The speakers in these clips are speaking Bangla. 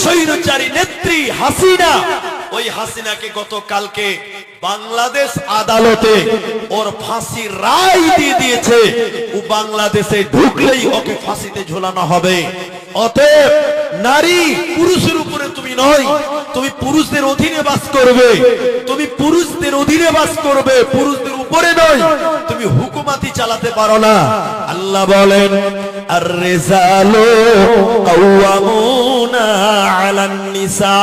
স্বৈরচারী নেত্রী হাসিনা। ওই হাসিনাকে গতকালকে বাংলাদেশ আদালতে ওর ফাঁসির রায় দিয়ে দিয়েছে। ও বাংলাদেশে ঢুকলেই ওকে ফাঁসিতে ঝোলানো হবে। অতএব নারী পুরুষের উপরে তুমি নয়, তুমি পুরুষদের অধীনে বাস করবে। তুমি পুরুষদের অধীনে বাস করবে, পুরুষদের উপরে নয়। তুমি হুকুমাতি চালাতে পারো না। আল্লাহ বলেন, আর রেজালো কাওয়ামুনা আলান নিসা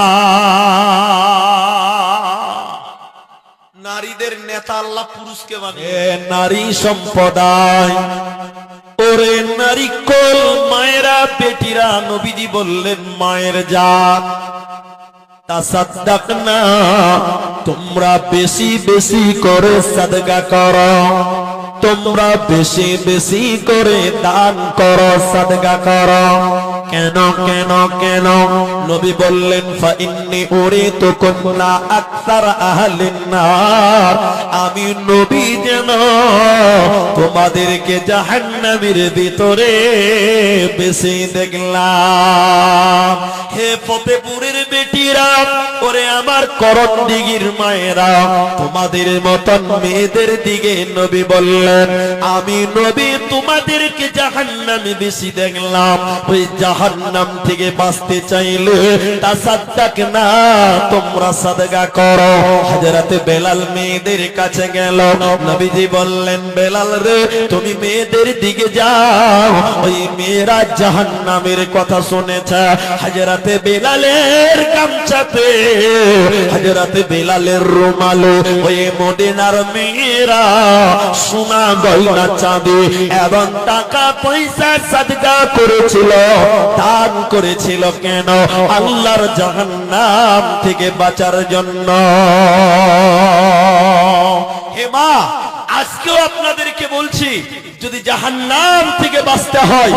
নারীদের নেতা আল্লাহ পুরুষকে মানে নারী সম্প্রদায় ওরে নারী কোল মায়েরা বেটিরা নবীজি বললেন মায়ের জাত। তোমরা বেশি বেশি করে সাদগা করো। তোমরা বেশি বেশি করে দান করো সাদগা করো। কেন কেন কেন? নবী বললেন কুন্না আকসার আহলিন আমি নবী যেন, তোমাদেরকে জাহান্নামের ভিতরে বেশি দেখলাম। হে ফতেপুরের বেটিরা, ওরে আমার করণ দিগির মায়েরা, তোমাদের মতন মেয়েদের দিকে নবী বললেন, আমি নবী তোমাদেরকে জাহান্নামে বেশি দেখলাম। ওই জাহান্নাম থেকে বাঁচতে চাইলে তা সাদ্দাক না, তোমরা সাদগা করো। হাজরাতে বেলাল মেয়েদের কাছে গেল। নবীজি বললেন, বেলাল রে, তুমি মেয়েদের দিকে যাও। ওই মেয়েরা জাহান্নামের কথা শুনেছে। হাজরাতে বেলালের গামছাতে হাজরাতে বেলালের রুমালে ওই মদিনার মেয়েরা সোনা গয়না চাঁদি এবং টাকা পয়সা সাদগা করেছিল। দান করেছিল কেন? আল্লাহর জাহান্নাম থেকে বাঁচার জন্য। হে মা, আজকেও আপনাদেরকে বলছি, যদি জাহান্নাম থেকে বাঁচতে হয়,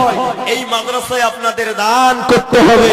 এই মাদ্রাসায় আপনাদের দান করতে হবে।